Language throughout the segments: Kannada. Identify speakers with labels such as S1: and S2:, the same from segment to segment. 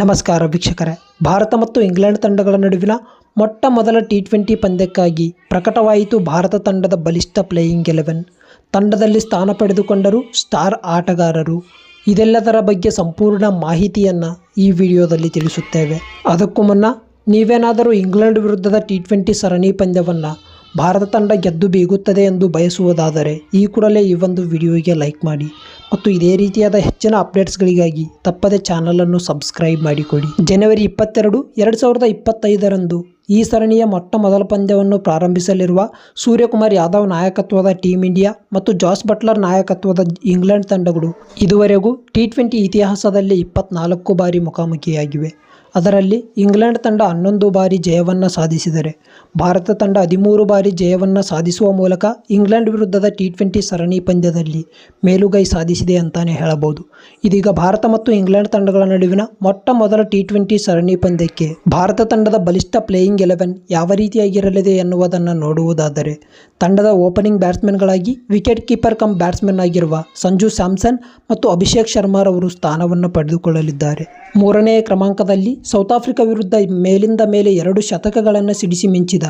S1: ನಮಸ್ಕಾರ ವೀಕ್ಷಕರೇ. ಭಾರತ ಮತ್ತು ಇಂಗ್ಲೆಂಡ್ ತಂಡಗಳ ನಡುವಿನ ಮೊಟ್ಟ ಮೊದಲ ಟಿ ಟ್ವೆಂಟಿ ಪಂದ್ಯಕ್ಕಾಗಿ ಪ್ರಕಟವಾಯಿತು ಭಾರತ ತಂಡದ ಬಲಿಷ್ಠ ಪ್ಲೇಯಿಂಗ್ ಎಲೆವೆನ್ ತಂಡದಲ್ಲಿ ಸ್ಥಾನ ಪಡೆದುಕೊಂಡರು ಸ್ಟಾರ್ ಆಟಗಾರರು. ಇದೆಲ್ಲದರ ಬಗ್ಗೆ ಸಂಪೂರ್ಣ ಮಾಹಿತಿಯನ್ನು ಈ ವಿಡಿಯೋದಲ್ಲಿ ತಿಳಿಸುತ್ತೇವೆ. ಅದಕ್ಕೂ ಮುನ್ನ ನೀವೇನಾದರೂ ಇಂಗ್ಲೆಂಡ್ ವಿರುದ್ಧದ ಟಿ ಟ್ವೆಂಟಿ ಸರಣಿ ಪಂದ್ಯವನ್ನು ಭಾರತ ತಂಡ ಗೆದ್ದು ಬೀಗುತ್ತದೆ ಎಂದು ಬಯಸುವುದಾದರೆ ಈ ಕೂಡಲೇ ಈ ಒಂದು ವಿಡಿಯೋಗೆ ಲೈಕ್ ಮಾಡಿ ಮತ್ತು ಇದೇ ರೀತಿಯಾದ ಹೆಚ್ಚಿನ ಅಪ್ಡೇಟ್ಸ್ಗಳಿಗಾಗಿ ತಪ್ಪದೆ ಚಾನಲನ್ನು ಸಬ್ಸ್ಕ್ರೈಬ್ ಮಾಡಿಕೊಡಿ ಜನವರಿ ಇಪ್ಪತ್ತೆರಡು, ಎರಡು ಸಾವಿರದ ಇಪ್ಪತ್ತೈದರಂದು ಈ ಸರಣಿಯ ಮೊಟ್ಟ ಮೊದಲ ಪಂದ್ಯವನ್ನು ಪ್ರಾರಂಭಿಸಲಿರುವ ಸೂರ್ಯಕುಮಾರ್ ಯಾದವ್ ನಾಯಕತ್ವದ ಟೀಮ್ ಇಂಡಿಯಾ ಮತ್ತು ಜಾಸ್ ಬಟ್ಲರ್ ನಾಯಕತ್ವದ ಇಂಗ್ಲೆಂಡ್ ತಂಡಗಳು ಇದುವರೆಗೂ ಟಿ ಟ್ವೆಂಟಿ ಇತಿಹಾಸದಲ್ಲಿ ಇಪ್ಪತ್ನಾಲ್ಕು ಬಾರಿ ಮುಖಾಮುಖಿಯಾಗಿವೆ. ಅದರಲ್ಲಿ ಇಂಗ್ಲೆಂಡ್ ತಂಡ ಹನ್ನೊಂದು ಬಾರಿ ಜಯವನ್ನು ಸಾಧಿಸಿದರೆ, ಭಾರತ ತಂಡ ಹದಿಮೂರು ಬಾರಿ ಜಯವನ್ನು ಸಾಧಿಸುವ ಮೂಲಕ ಇಂಗ್ಲೆಂಡ್ ವಿರುದ್ಧದ ಟಿ ಟ್ವೆಂಟಿ ಸರಣಿ ಪಂದ್ಯದಲ್ಲಿ ಮೇಲುಗೈ ಸಾಧಿಸಿದೆ ಅಂತಾನೆ ಹೇಳಬಹುದು. ಇದೀಗ ಭಾರತ ಮತ್ತು ಇಂಗ್ಲೆಂಡ್ ತಂಡಗಳ ನಡುವಿನ ಮೊಟ್ಟ ಮೊದಲ ಟಿ ಟ್ವೆಂಟಿ ಸರಣಿ ಪಂದ್ಯಕ್ಕೆ ಭಾರತ ತಂಡದ ಬಲಿಷ್ಠ ಪ್ಲೇಯಿಂಗ್ ಎಲೆವೆನ್ ಯಾವ ರೀತಿಯಾಗಿರಲಿದೆ ಎನ್ನುವುದನ್ನು ನೋಡುವುದಾದರೆ, ತಂಡದ ಓಪನಿಂಗ್ ಬ್ಯಾಟ್ಸ್ಮನ್ಗಳಾಗಿ ವಿಕೆಟ್ ಕೀಪರ್ ಕಮ್ ಬ್ಯಾಟ್ಸ್ಮನ್ ಆಗಿರುವ ಸಂಜು ಸ್ಯಾಮ್ಸನ್ ಮತ್ತು ಅಭಿಷೇಕ್ ಶರ್ಮಾರವರು ಸ್ಥಾನವನ್ನು ಪಡೆದುಕೊಳ್ಳಲಿದ್ದಾರೆ. ಮೂರನೇ ಕ್ರಮಾಂಕದಲ್ಲಿ ಸೌತ್ ಆಫ್ರಿಕಾ ವಿರುದ್ಧ ಮೇಲಿಂದ ಮೇಲೆ ಎರಡು ಶತಕಗಳನ್ನು ಸಿಡಿಸಿ ಮಿಂಚಿದ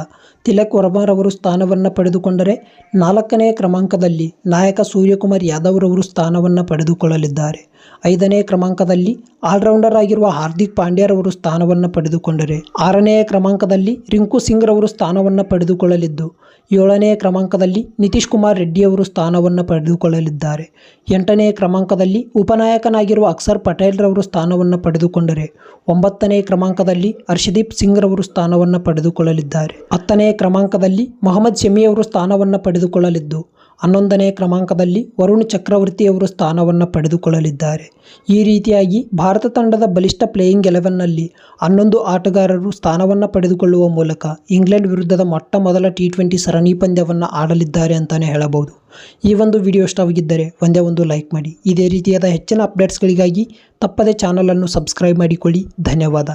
S1: ತಿಲಕ್ ವರ್ಮಾರವರು ಸ್ಥಾನವನ್ನು ಪಡೆದುಕೊಂಡರೆ ನಾಲ್ಕನೆಯ ಕ್ರಮಾಂಕದಲ್ಲಿ ನಾಯಕ ಸೂರ್ಯಕುಮಾರ್ ಯಾದವ್ರವರು ಸ್ಥಾನವನ್ನು ಪಡೆದುಕೊಳ್ಳಲಿದ್ದಾರೆ. ಐದನೇ ಕ್ರಮಾಂಕದಲ್ಲಿ ಆಲ್ರೌಂಡರ್ ಆಗಿರುವ ಹಾರ್ದಿಕ್ ಪಾಂಡ್ಯರವರು ಸ್ಥಾನವನ್ನು ಪಡೆದುಕೊಂಡರೆ. ಆರನೇ ಕ್ರಮಾಂಕದಲ್ಲಿ ರಿಂಕು ಸಿಂಗ್ ರವರು ಸ್ಥಾನವನ್ನು ಪಡೆದುಕೊಳ್ಳಲಿದ್ದು, ಏಳನೇ ಕ್ರಮಾಂಕದಲ್ಲಿ ನಿತೀಶ್ ಕುಮಾರ್ ರೆಡ್ಡಿಯವರು ಸ್ಥಾನವನ್ನು ಪಡೆದುಕೊಳ್ಳಲಿದ್ದಾರೆ. ಎಂಟನೇ ಕ್ರಮಾಂಕದಲ್ಲಿ ಉಪನಾಯಕನಾಗಿರುವ ಅಕ್ಷರ್ ಪಟೇಲ್ ರವರು ಸ್ಥಾನವನ್ನು ಪಡೆದುಕೊಂಡರೆ. ಒಂಬತ್ತನೇ ಕ್ರಮಾಂಕದಲ್ಲಿ ಹರ್ಷದೀಪ್ ಸಿಂಗ್ ರವರು ಸ್ಥಾನವನ್ನು ಪಡೆದುಕೊಳ್ಳಲಿದ್ದಾರೆ. ಹತ್ತನೇ ಕ್ರಮಾಂಕದಲ್ಲಿ ಮೊಹಮ್ಮದ್ ಶಮಿಯವರು ಸ್ಥಾನವನ್ನು ಪಡೆದುಕೊಳ್ಳಲಿದ್ದು ಹನ್ನೊಂದನೇ ಕ್ರಮಾಂಕದಲ್ಲಿ ವರುಣ್ ಚಕ್ರವರ್ತಿಯವರು ಸ್ಥಾನವನ್ನು ಪಡೆದುಕೊಳ್ಳಲಿದ್ದಾರೆ. ಈ ರೀತಿಯಾಗಿ ಭಾರತ ತಂಡದ ಬಲಿಷ್ಠ ಪ್ಲೇಯಿಂಗ್ ಎಲೆವೆನ್ನಲ್ಲಿ ಹನ್ನೊಂದು ಆಟಗಾರರು ಸ್ಥಾನವನ್ನು ಪಡೆದುಕೊಳ್ಳುವ ಮೂಲಕ ಇಂಗ್ಲೆಂಡ್ ವಿರುದ್ಧದ ಮೊಟ್ಟ ಮೊದಲ ಟಿ ಟ್ವೆಂಟಿ ಸರಣಿ ಪಂದ್ಯವನ್ನು ಆಡಲಿದ್ದಾರೆ ಅಂತಲೇ ಹೇಳಬಹುದು. ಈ ಒಂದು ವಿಡಿಯೋ ಇಷ್ಟವಾಗಿದ್ದರೆ ಒಂದೇ ಒಂದು ಲೈಕ್ ಮಾಡಿ. ಇದೇ ರೀತಿಯಾದ ಹೆಚ್ಚಿನ ಅಪ್ಡೇಟ್ಸ್ಗಳಿಗಾಗಿ ತಪ್ಪದೇ ಚಾನಲನ್ನು ಸಬ್ಸ್ಕ್ರೈಬ್ ಮಾಡಿಕೊಳ್ಳಿ. ಧನ್ಯವಾದ.